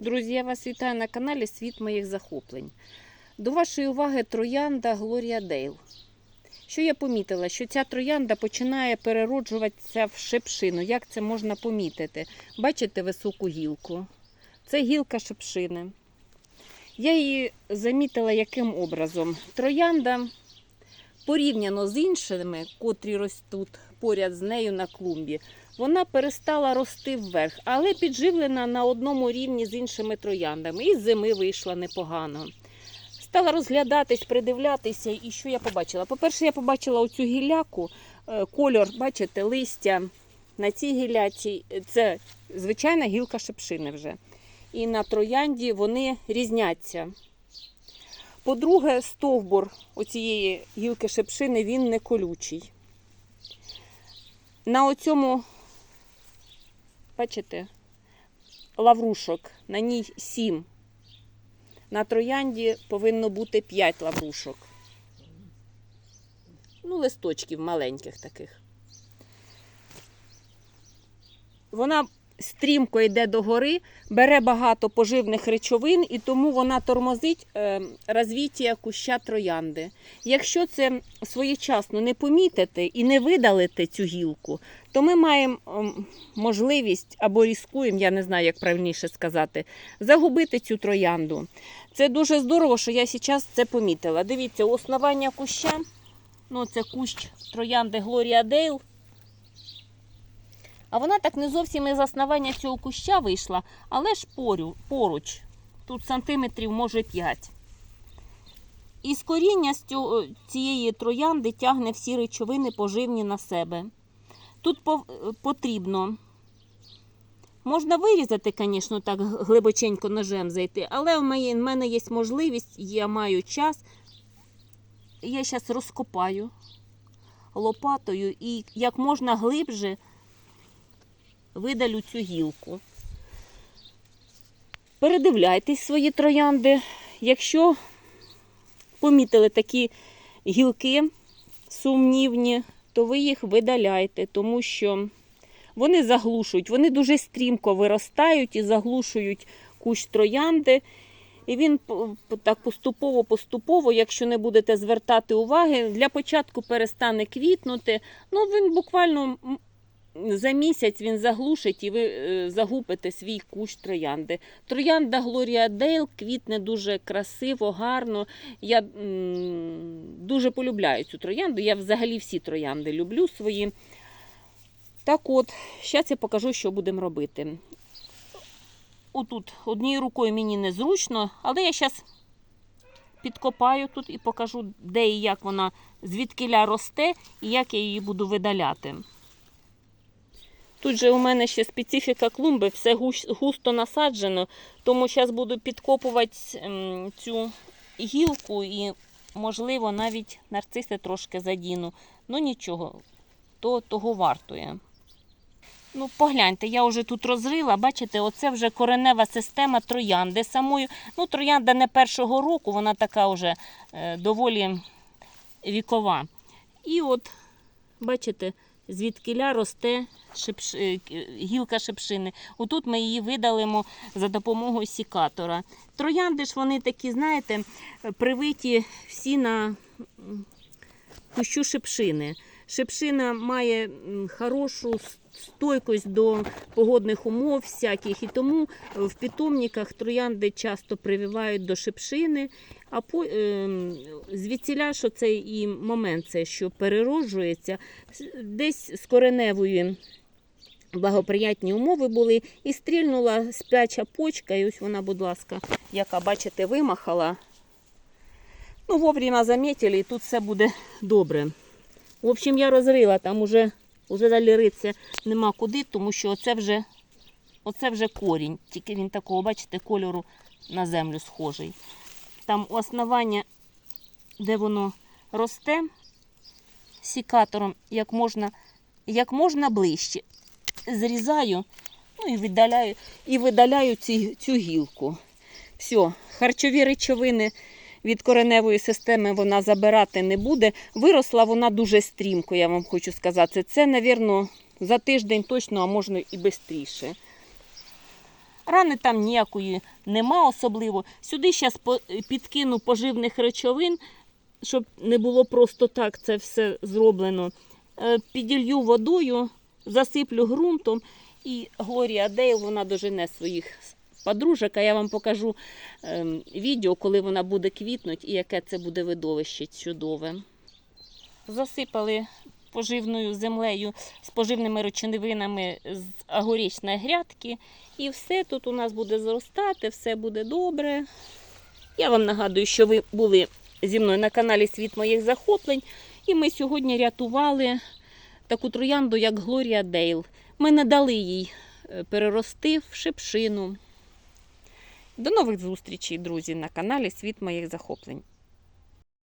Друзі, я вас вітаю на каналі Світ моїх захоплень. До вашої уваги троянда Глорія Дейл. Що я помітила? Що ця троянда починає перероджуватися в шипшину. Як це можна помітити? Бачите високу гілку? Це гілка шипшини. Я її замітила яким образом. Троянда порівняно з іншими, котрі ростуть поряд з нею на клумбі, вона перестала рости вверх, але підживлена на одному рівні з іншими трояндами. І з зими вийшла непогано. Стала розглядатись, придивлятися, і що я побачила? По-перше, я побачила оцю гілляку, е, кольор, бачите, листя на цій гілляці. Це звичайна гілка шипшини вже. І на троянді вони різняться. По-друге, стовбур оцієї гілки шипшини він не колючий. На оцьому, бачите, лаврушок, на ній сім. На троянді повинно бути 5 лаврушок. Ну, листочків маленьких таких. Вона стрімко йде догори, бере багато поживних речовин і тому вона тормозить е, розвіття куща троянди. Якщо це своєчасно не помітити і не видалити цю гілку, то ми маємо ем, можливість або різкуємо, я не знаю, як правильніше сказати, загубити цю троянду. Це дуже здорово, що я зараз це помітила. Дивіться, основання куща, ну це кущ троянди Глорія Дейл. А вона так не зовсім із основання цього куща вийшла, але ж порю, поруч. Тут сантиметрів, може 5. І з коріння цієї троянди тягне всі речовини поживні на себе. Тут потрібно. Можна вирізати, звісно, так глибоченько ножем зайти, але в мене є можливість, я маю час. Я зараз розкопаю лопатою і як можна глибше видалю цю гілку. Передивляйтесь свої троянди. Якщо помітили такі гілки сумнівні, то ви їх видаляйте, тому що вони заглушують, вони дуже стрімко виростають і заглушують кущ троянди. І він так поступово-поступово, якщо не будете звертати уваги, для початку перестане квітнути. Ну, він буквально за місяць він заглушить і ви е, загубите свій кущ троянди. Троянда Глорія Дейл квітне дуже красиво, гарно. Я м, дуже полюбляю цю троянду. Я взагалі всі троянди люблю свої. Так от, зараз я покажу, що будемо робити. Отут однією рукою мені незручно, але я зараз підкопаю тут і покажу, де і як вона звідкиля росте і як я її буду видаляти. Тут же у мене ще специфіка клумби, все густо насаджено, тому зараз буду підкопувати ем, цю гілку і, можливо, навіть нарциси трошки задіну. Ну нічого, то того вартує. Ну, погляньте, я вже тут розрила, бачите, оце вже коренева система троянди самою. Ну, троянда не першого року, вона така вже е, доволі вікова. І от, бачите, звідкиля росте шипш... е, гілка шепшини. Отут ми її видалимо за допомогою сікатора. Троянди ж вони такі, знаєте, привиті всі на кущу шепшини. Шепшина має хорошу стойкость до погодних умов всяких, і тому в питомниках троянди часто прививають до шипшини. А по, ем, звідсіля, що цей і момент, це, що перероджується, десь з кореневої благоприятні умови були, і стрільнула спляча почка, і ось вона, будь ласка, яка, бачите, вимахала. Ну, вовремя замітили, і тут все буде добре. В общем, я розрила, там уже, уже далі ритися нема куди, тому що оце вже, оце вже корінь. Тільки він такого, бачите, кольору на землю схожий. Там основання, де воно росте, сікатором як можна, як можна ближче. Зрізаю, ну і видаляю, і видаляю ці, цю гілку. Все, харчові речовини від кореневої системи вона забирати не буде. Виросла вона дуже стрімко, я вам хочу сказати. Це, мабуть, за тиждень точно, а можна і швидше. Рани там ніякої нема особливо. Сюди зараз підкину поживних речовин, щоб не було просто так це все зроблено. Е, Піділью водою, засиплю ґрунтом. І Глорія Дейл, вона дожене своїх подружок, а я вам покажу ем, відео, коли вона буде квітнути і яке це буде видовище чудове. Засипали поживною землею з поживними речовинами з агорічної грядки. І все тут у нас буде зростати, все буде добре. Я вам нагадую, що ви були зі мною на каналі Світ моїх захоплень. І ми сьогодні рятували таку троянду, як Глорія Дейл. Ми не дали їй е, перерости в шипшину. До нових зустрічей, друзі, на каналі Світ моїх захоплень.